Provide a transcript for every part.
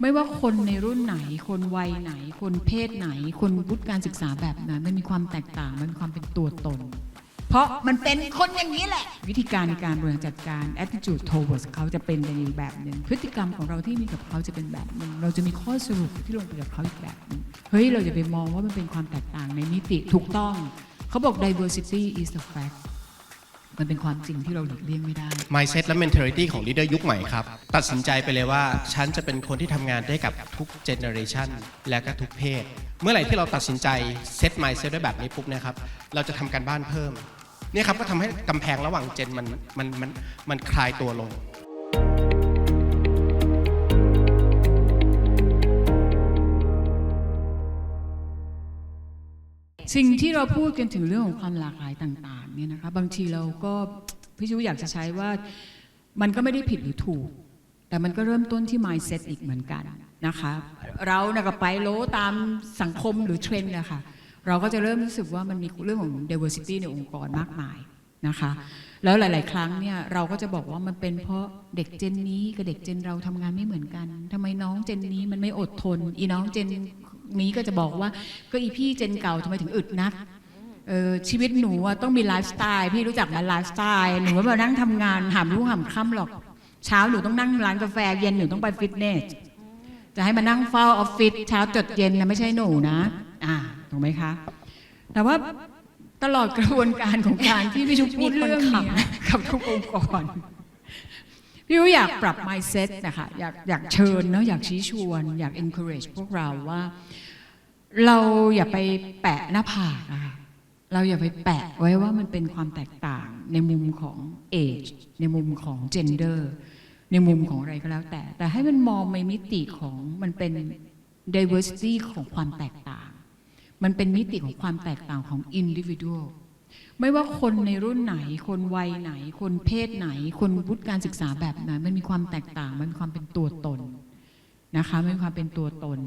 ไม่ว่าคนในรุ่นไหน คนวัยไหน คนเพศไหน คนวุฒิการศึกษาแบบไหนมันมีความแตกต่าง มันมีความเป็นตัวตน เพราะมันเป็นคนอย่างนี้แหละ วิธีการในการบริหารจัดการ attitude towards เขาจะเป็นในอีกแบบหนึ่งพฤติกรรมของเราที่มีกับเขาจะเป็นแบบหนึ่งเราจะมีข้อสรุปที่ลงไปกับเขาอีกแบบหนึ่งเฮ้ยเราจะไปมองว่ามันเป็นความแตกต่างในมิติถูกต้อง เขาบอก diversity is a fact มันเป็นความจริงที่เราหลีกเลี่ยงไม่ได้ mindset และ mentality ของ leader ยุคใหม่ครับ ตัดสินใจไปเลยว่า ฉันจะเป็นคนที่ทำงานได้กับทุก generation และก็ทุกเพศ เมื่อไหร่ที่เราตัดสินใจ set mindset ได้แบบนี้ปุ๊บนะครับ เราจะทำการบ้านเพิ่ม เนี่ยครับก็ทำให้กำแพงระหว่างเจนมันมันมันมันคลายตัวลง สิ่งที่เราพูดกันถึงเรื่องของความหลากหลายต่างๆเนี่ยนะคะบางทีเราก็พี่ชูอยากจะใช้ว่ามันก็ไม่ได้ผิดหรือถูก แต่มันก็เริ่มต้นที่ mindset อีกเหมือนกันนะคะเรานะก็ไปโลตามสังคมหรือเทรนด์นะคะเราก็จะเริ่มรู้สึกว่ามันมีเรื่องของ diversity ในองค์กรมากมายนะคะแล้วหลาย ๆ ครั้งเนี่ยเราก็จะบอกว่ามันเป็นเพราะเด็กเจนนี้กับเด็กเจนเราทำงานไม่เหมือนกันทำไมน้องเจนนี้มันไม่อดทน อีน้องเจน นี้ก็จะบอกว่าก็อีพี่เจนเก่าทำไมถึงอึดนักเออชีวิตหนูอะต้องมีไลฟ์สไตล์พี่รู้จักไหมาไลฟ์สไตล์หนูว่ามานั่งทำงานหามรุ่งหามค่ำหรอก เช้าหนูต้องนั่งร้านกาแฟเย็นหนูต้องไปฟิตเนสจะให้มานั่งเฝ้าออฟฟิศเช้าจดเย็นนะไม่ใช่หนูนะ อ่าถูกไหมคะ แต่ว่าตลอดกระบวนการของการที่พี่ชุกพูดเรื่องเนี้ยกับทุกองค์กร พี่รู้อยากปรับ mindset นะคะอยากอยากเชิญเนาะอยากชี้ชวน อยาก encourage พวกเราว่า เราอย่าไปแปะหน้าผากอะคะเราอย่าไปแปะไว้ว่ามันเป็นความแตกต่างในมุมของ age ในมุมของ gender ในมุมของอะไรก็แล้วแต่ แต่ให้มันมองในมิติของมันเป็น diversity ของความแตกต่าง มันเป็นมิติของความแตกต่างของ individual ไม่ว่าคนในรุ่นไหน คนวัยไหน คนเพศไหน คนวุฒิการศึกษาแบบไหนมันมีความแตกต่าง มันมีความเป็นตัวตนนะคะมันมีความเป็นตัวตน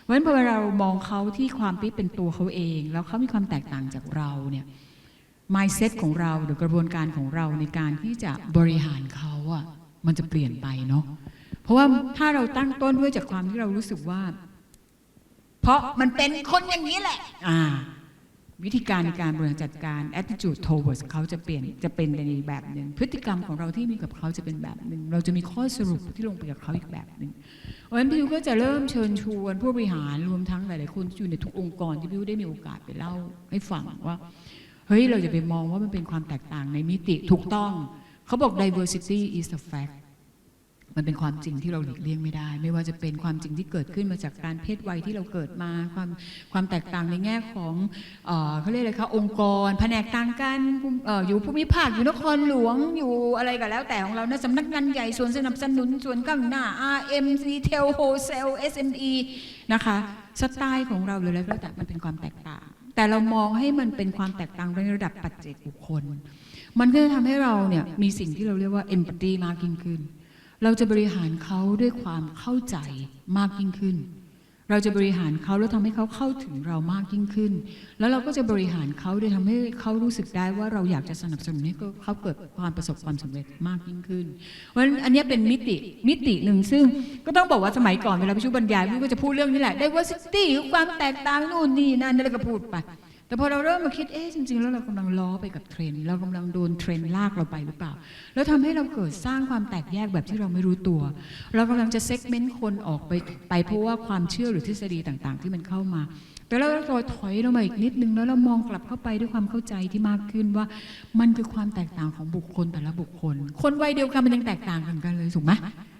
เพราะฉะนั้นพอเรามองเขาที่ความที่เป็นตัวเขาเอง แล้วเขามีความแตกต่างจากเราเนี่ย mindset ของเราหรือกระบวนการของเราในการที่จะบริหารเขาอะมันจะเปลี่ยนไปเนาะเพราะว่าถ้าเราตั้งต้นด้วยจากความที่เรารู้สึกว่า เพราะมันเป็นคนอย่างนี้แหละ อ่า วิธีการในการบริหารจัดการ attitude towards เขาจะเปลี่ยนจะเป็นในอีกแบบหนึ่งพฤติกรรมของเราที่มีกับเขาจะเป็นแบบหนึ่งเราจะมีข้อสรุปที่ลงไปกับเขาอีกแบบหนึ่งเพราะฉะนั้นพี่วิวก็จะเริ่มเชิญชวนผู้บริหารรวมทั้งหลายๆคนที่อยู่ในทุกองค์กรที่พี่วิวได้มีโอกาสไปเล่าให้ฟังว่าเฮ้ยเราจะไปมองว่ามันเป็นความแตกต่างในมิติถูกต้อง เขาบอก diversity is a fact มันเป็นความจริงที่เราหลีกเลี่ยงไม่ได้ ไม่ว่าจะเป็นความจริงที่เกิดขึ้นมาจากการเพศวัยที่เราเกิดมาความความแตกต่างในแง่ของเออเขาเรียกอะไรคะองค์กร แผนกต่างกันอออยู่ภูมิภาคอยู่นครหลวงอยู่อะไรก็แล้วแต่ของเรานะสำนักงานใหญ่ส่วนสนับสนุนส่วนข้างหน้า RM Retail Wholesale SME นะคะสไตล์ของเราหรืออะไรก็แล้วแต่มันเป็นความแตกต่าง แต่เรามองให้มันเป็นความแตกต่างในระดับปัจเจกบุคคล มันก็จะทำให้เราเนี่ยมีสิ่งที่เราเรียกว่า empathy มากยิ่งขึ้น เราจะบริหารเขาด้วยความเข้าใจมากยิ่งขึ้น เราจะบริหารเขาแล้วทำให้เขาเข้าถึงเรามากยิ่งขึ้น แล้วเราก็จะบริหารเขาโดยทำให้เขารู้สึกได้ว่าเราอยากจะสนับสนุนให้เขาเกิดความประสบความสำเร็จมากยิ่งขึ้น เพราะฉะนั้นอันนี้เป็นมิติมิติหนึ่งซึ่งก็ต้องบอกว่าสมัยก่อนเวลาพิชุบรรยายพี่ก็จะพูดเรื่องนี้แหละ diversity คือความแตกต่างนู่นนี่นั่นแล้วก็พูดไป แต่พอเราเริ่มมาคิด เอ๊ะ จริง ๆ แล้วเรากำลังล้อไปกับเทรนด์เรากำลังโดนเทรนด์ลากเราไปหรือเปล่า แล้วทำให้เราเกิดสร้างความแตกแยกแบบที่เราไม่รู้ตัว เรากำลังจะเซกเมนต์คนออกไปไปเพราะว่าความเชื่อหรือทฤษฎีต่างๆ ที่มันเข้ามา แต่แล้วเราถอยลงมาอีกนิดนึงแล้วเรามองกลับเข้าไปด้วยความเข้าใจที่มากขึ้นว่า มันคือความแตกต่างของบุคคลแต่ละบุคคล คนวัยเดียวกันมันยังแตกต่างกันเลยถูกไหม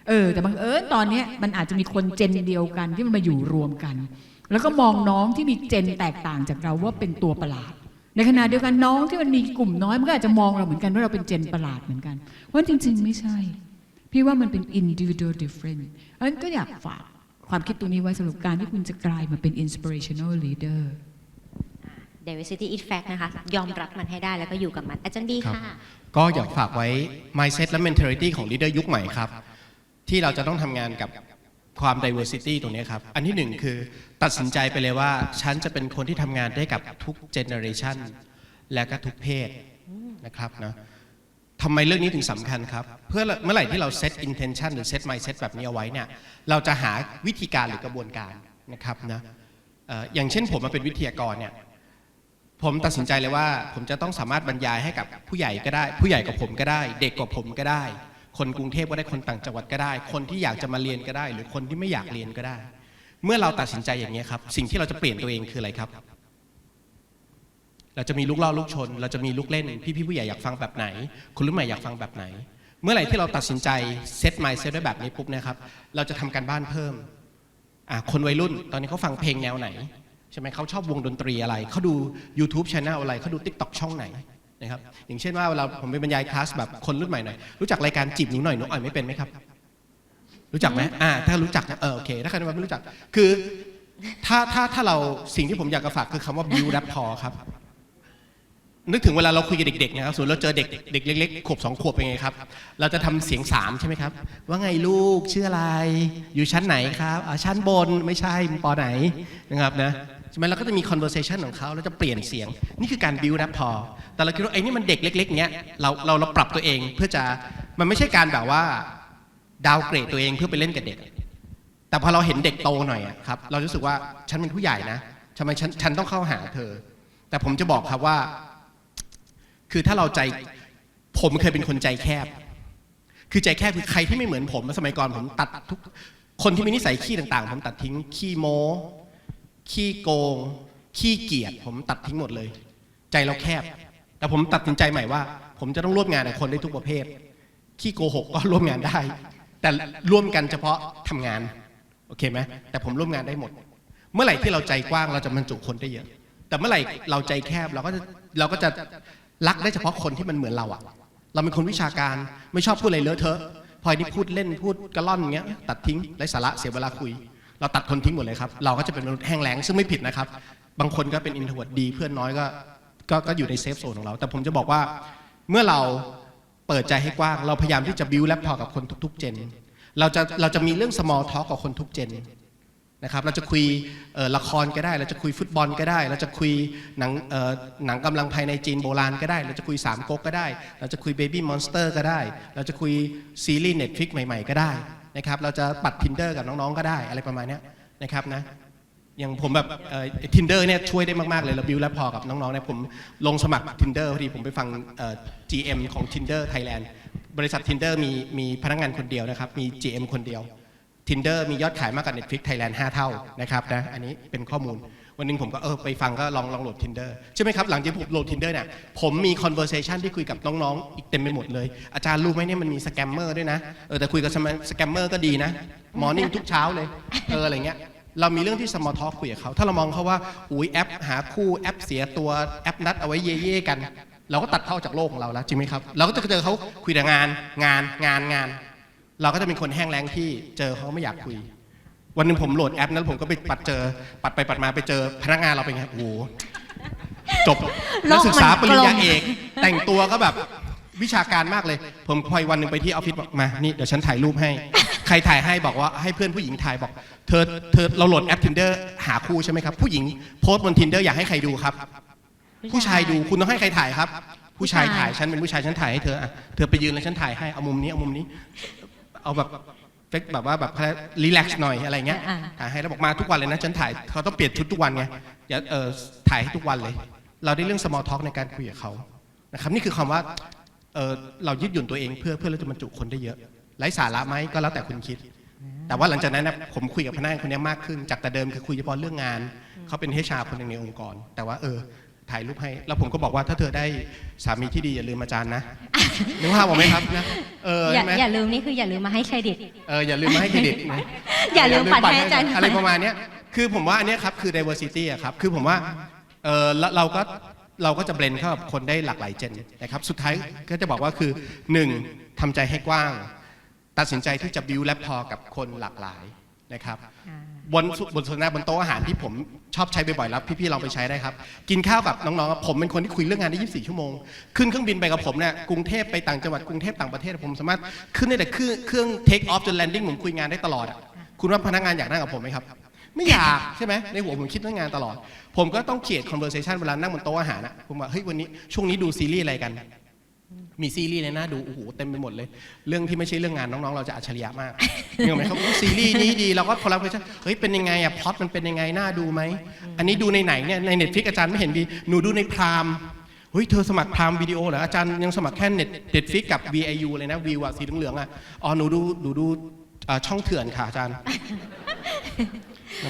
เออแต่บังเอิญตอนนี้มันอาจจะมีคนเจนเดียวกันที่มันมาอยู่รวมกัน แล้วก็มองน้องที่มีเจนแตกต่างจากเราว่าเป็นตัวประหลาด ในขณะเดียวกันน้องที่มันมีกลุ่มน้อยมันก็อาจจะมองเราเหมือนกันว่าเราเป็นเจนประหลาดเหมือนกันเพราะจริง ๆ ไม่ใช่ พี่ว่ามันเป็น individual different เพราะฉะนั้นก็อยากฝากความคิดตรงนี้ไว้สำหรับการที่คุณจะกลายมาเป็น inspirational leader diversity is fact นะคะยอมรับมันให้ได้แล้วก็อยู่กับมันอาจารย์บีครับค่ะ ก็อยากฝากไว้ mindset และ mentality ของ leader ยุคใหม่ครับ ที่เราจะต้องทำงานกับ ความ diversity ตรงนี้ครับ อันที่หนึ่งคือตัดสินใจไปเลยว่า ฉันจะเป็นคนที่ทำงานได้กับทุก generation และก็ทุกเพศนะครับนะทำไมเรื่องนี้ถึงสำคัญครับ เพื่อเมื่อไหร่ที่เรา set intention หรือ set mindset แบบนี้เอาไว้เนี่ย เราจะหาวิธีการหรือกระบวนการนะครับนะเอ่ออย่างเช่นผมมาเป็นวิทยากรเนี่ย ผมตัดสินใจเลยว่า ผมจะต้องสามารถบรรยายให้กับผู้ใหญ่ก็ได้ ผู้ใหญ่กว่าผมก็ได้ เด็กกว่าผมก็ได้ คนกรุงเทพก็ได้คนต่างจังหวัดก็ได้ คนที่อยากจะมาเรียนก็ได้ หรือคนที่ไม่อยากเรียนก็ได้ เมื่อเราตัดสินใจอย่างนี้ครับ สิ่งที่เราจะเปลี่ยนตัวเองคืออะไรครับ เราจะมีลูกล่อลูกชน เราจะมีลูกเล่น พี่ๆผู้ใหญ่อยากฟังแบบไหน คุณรุ่นใหม่อยากฟังแบบไหน เมื่อไหร่ที่เราตัดสินใจเซตไมซ์เซตไว้แบบนี้ปุ๊บนะครับ เราจะทำการบ้านเพิ่มคนวัยรุ่น ตอนนี้เขาฟังเพลงแนวไหนใช่ไหมเขาชอบวงดนตรีอะไรเขาดู YouTube Channel อะไรเขาดู TikTok ช่องไหน นะครับอย่างเช่นว่าเวลาผมไปบรรยายคลาสแบบคนรุ่นใหม่หน่อยรู้จักรายการจีบหนูหน่อยหนูอ่อยไม่เป็นไหมครับ รู้จักไหมอ่า ถ้ารู้จักนะเออโอเค ถ้าใครไม่รู้จัก คือถ้าถ้าถ้าเราสิ่งที่ผมอยากจะฝากคือคำว่า build rapport ครับ นึกถึงเวลาเราคุยกับเด็กๆนะครับส่วนเราเจอเด็กเด็กเล็กๆขวบสองขวบเป็นไงครับ เราจะทำเสียงสามใช่ไหมครับ ว่าไงลูกชื่ออะไร อยู่ชั้นไหนครับอ่าชั้นบนไม่ใช่ปอไหนนะครับนะ ใช่ไหมเราก็จะมี conversation ของเขาเราจะเปลี่ยนเสียง นี่คือการ build rapport แต่เราคิดว่าไอ้นี่มันเด็กเล็กๆเนี้ยเราเราเราปรับตัวเองเพื่อจะมันไม่ใช่การแบบว่าดาวเกรดตัวเองเพื่อไปเล่นกับเด็ก แต่พอเราเห็นเด็กโตหน่อยครับเรารู้สึกว่าฉันเป็นผู้ใหญ่นะทำไมฉันฉันต้องเข้าหาเธอ แต่ผมจะบอกครับว่า คือถ้าเราใจผมเคยเป็นคนใจแคบ คือใจแคบคือใครที่ไม่เหมือนผมสมัยก่อนผมตัดทุกคนที่มีนิสัยขี้ต่างๆ ผมตัดทิ้งขี้โม ขี้โกง ขี้เกียจผมตัดทิ้งหมดเลย ใจเราแคบ แต่ผมตัดสินใจใหม่ว่า ผมจะต้องร่วมงานกับคนได้ทุกประเภท ขี้โกหกก็ร่วมงานได้ แต่ร่วมกันเฉพาะทำงานโอเคไหมแต่ผมร่วมงานได้หมด เมื่อไหร่ที่เราใจกว้างเราจะบรรจุคนได้เยอะ แต่เมื่อไหร่เราใจแคบเราก็จะเราก็จะรักได้เฉพาะคนที่มันเหมือนเราอะเราเป็นคนวิชาการไม่ชอบพูดอะไรเลอะเทอะพออันนี้พูดเล่นพูดกระล่อนอย่างเงี้ยตัดทิ้งไร้สาระเสียเวลาคุย เราตัดคนทิ้งหมดเลยครับ เราก็จะเป็นมนุษย์แห้งแล้งซึ่งไม่ผิดนะครับ บางคนก็เป็นอินโทรเวิร์ดดี เพื่อนน้อยก็ก็ก็อยู่ในเซฟโซนของเรา แต่ผมจะบอกว่าเมื่อเราเปิดใจให้กว้าง เราพยายามที่จะบิวแลปพอกับคนทุกๆเจน เราจะเราจะมีเรื่อง small talk กับคนทุกเจนนะครับ เราจะคุยละครก็ได้ เราจะคุยฟุตบอลก็ได้ เราจะคุยหนังหนังกำลังภายในจีนโบราณก็ได้ เราจะคุยสามก๊กก็ได้ เราจะคุยเบบี้มอนสเตอร์ก็ได้ เราจะคุยซีรีส์เน็ตฟลิกใหม่ ๆ ก็ได้ นะครับเราจะปัด tinder กับน้องๆก็ได้อะไรประมาณนี้นะครับนะอย่างผมแบบทินเดอร์เนี่ยช่วยได้มาก ๆ เลยเราบิวและพอกับน้องๆเนี่ยผมลงสมัคร tinder พอดีผมไปฟังเอ่อ GM ของ tinder Thailand บริษัท tinder มีมีพนักงานคนเดียวนะครับมี GM คนเดียว Tinder มียอดขายมากกว่า Netflix Thailand 5 เท่านะครับนะอันนี้เป็นข้อมูล วันหนึงผมก็เออไปฟังก็ลองลองโหลด Tinder ใช่ไหมครับ หลังจากผมโหลด Tinder เนี่ยผมมี conversation ที่คุยกับน้องๆอีกเต็มไปหมดเลย อาจารย์รู้ไหมเนี่ยมันมีสแกมเมอร์ด้วยนะเออแต่คุยกับสแกมเมอร์ก็ดีนะมอร์นิ่งทุกเช้าเลยเอออะไรเงี้ยเรามีเรื่องที่ small talk คุยกับเขา ถ้าเรามองเขาว่าอุ้ยแอปหาคู่แอปเสียตัวแอปนัดเอาไว้เย่ๆกัน เราก็ตัดเข้าจากโลกของเราแล้วจริงไหมครับ เราก็จะเจอเขาคุยแต่งานงานงานงาน เราก็จะเป็นคนแห้งแล้งที่เจอเขาไม่อยากคุย วันหนึ่งผมโหลดแอปนั้นผมก็ไปปัดเจอ ปัดไปปัดมาไปเจอพนักงานเราเป็นไงโอ้โหจบโลนักกมันศึกษาปริญญากลมเอก แต่งตัวก็แบบวิชาการมากเลย ผมพอยวันหนึ่งไปที่ออฟฟิศบอกมานี่เดี๋ยวฉันถ่ายรูปให้ ใครถ่ายให้บอกว่าให้เพื่อนผู้หญิงถ่ายบอก เธอเธอเราโหลดแอป Tinder หาคู่ใช่ไหมครับ ผู้หญิงโพสต์บน Tinder อยากให้ใครดูครับ ผู้ชายดูคุณต้องให้ใครถ่ายครับ ผู้ชายถ่ายฉันเป็นผู้ชายฉันถ่ายให้เธออะเธอไปยืนแล้วฉันถ่ายให้เอามุมนี้เอามุมนี้ เอาแบบ เฟกแบบว่าแบบรีแลกซ์หน่อยอะไรเงี้ยอ่าถ่ายให้แล้วบอกมาทุกวันเลยนะฉันถ่ายเขาต้องเปลี่ยนชุดทุกวันไงอย่าเออถ่ายให้ทุกวันเลย เราได้เรื่อง small talk ในการคุยกับเขานะครับนี่คือคำว่าเออเรายืดหยุ่นตัวเองเพื่อเพื่อเราจะบรรจุคนได้เยอะไร้สาระไหมก็แล้วแต่คุณคิด แต่ว่าหลังจากนั้นนะผมคุยกับพนักงานคนนี้มากขึ้น จากแต่เดิมคือคุยเฉพาะเรื่องงาน เขาเป็นเฮชาคนหนึ่งในองค์กร แต่ว่าเออ ถ่ายรูปให้ แล้วผมก็บอกว่าถ้าเธอได้สามีที่ดีอย่าลืมอาจารย์นะนึกภาพออกไหมครับนะเอออย่าใช่ไหมอย่าลืมนี่คืออย่าลืมมาให้เครดิต เอออย่าลืมมาให้เครดิตนะอย่าลืมปัดให้อาจารย์ อะไรประมาณเนี้ยคือผมว่าอันเนี้ยครับคือ diversity อะครับคือผมว่าเออแล้วเราก็เราก็จะเบลนเข้ากับคนได้หลากหลายเจนนะครับสุดท้ายก็จะบอกว่าคือหนึ่งทำใจให้กว้าง ตัดสินใจที่จะบิวแลปพอกับคนหลากหลาย นะครับบนบนสนทนาบนโต๊ะอาหารที่ผมชอบใช้บ่อยๆแล้วพี่ๆลองไปใช้ได้ครับ กินข้าวกับน้องๆผมเป็นคนที่คุยเรื่องงานได้ 24 ชั่วโมง ขึ้นเครื่องบินไปกับผมเนี่ยกรุงเทพไปต่างจังหวัดกรุงเทพต่างประเทศผมสามารถขึ้นได้แต่เครื่องเครื่อง take off จน landing ผมคุยงานได้ตลอดอะคุณว่าพนักงานอยากนั่งกับผมไหมครับ ไม่อยากใช่ไหมในหัวผมคิดเรื่องงานตลอด ผมก็ต้องเขียน conversation เวลานั่งบนโต๊ะอาหารนะผมว่าเฮ้ยวันนี้ช่วงนี้ดูซีรีส์อะไรกัน มีซีรีส์ในหน้าดูโอ้โหเต็มไปหมดเลย เรื่องที่ไม่ใช่เรื่องงานน้องๆ เราจะอัจฉริยะมากเนี่ยไหมครับซีรีส์นี้ดีเราก็พอเราไปเฮ้ยเป็นยังไงอะพล็อตมันเป็นยังไงน่าดูไหมอันนี้ดูในไหนเนี่ยในเน็ตฟิกอาจารย์ไม่เห็นดีหนูดูในพรามเฮ้ยเธอสมัครพรามวิดีโอเหรออาจารย์ยังสมัครแค่เน็ตเน็ตฟิกกับ VIU เลยนะวิวอะสีเหลืองๆอะอ๋อหนูดูหนูดูช่องเถื่อนค่ะอาจารย์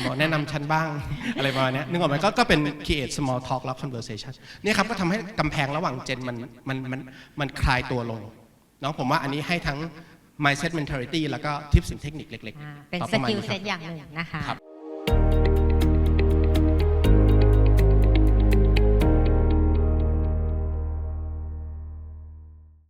บอกแนะนำฉันบ้าง อะไรประมาณเนี้ยนึกออกไหมก็ก็เป็น create small talk แล้ว conversation เนี่ยครับก็ทำให้กำแพงระหว่างเจนมันมันมันมันคลายตัวลงเนาะผมว่าอันนี้ให้ทั้ง mindset mentality แล้วก็ tips and technique เล็กอ่าๆเป็นต่อสประมาณกิลนี้คเซรับตอย่างหนึ่งนะคะครับ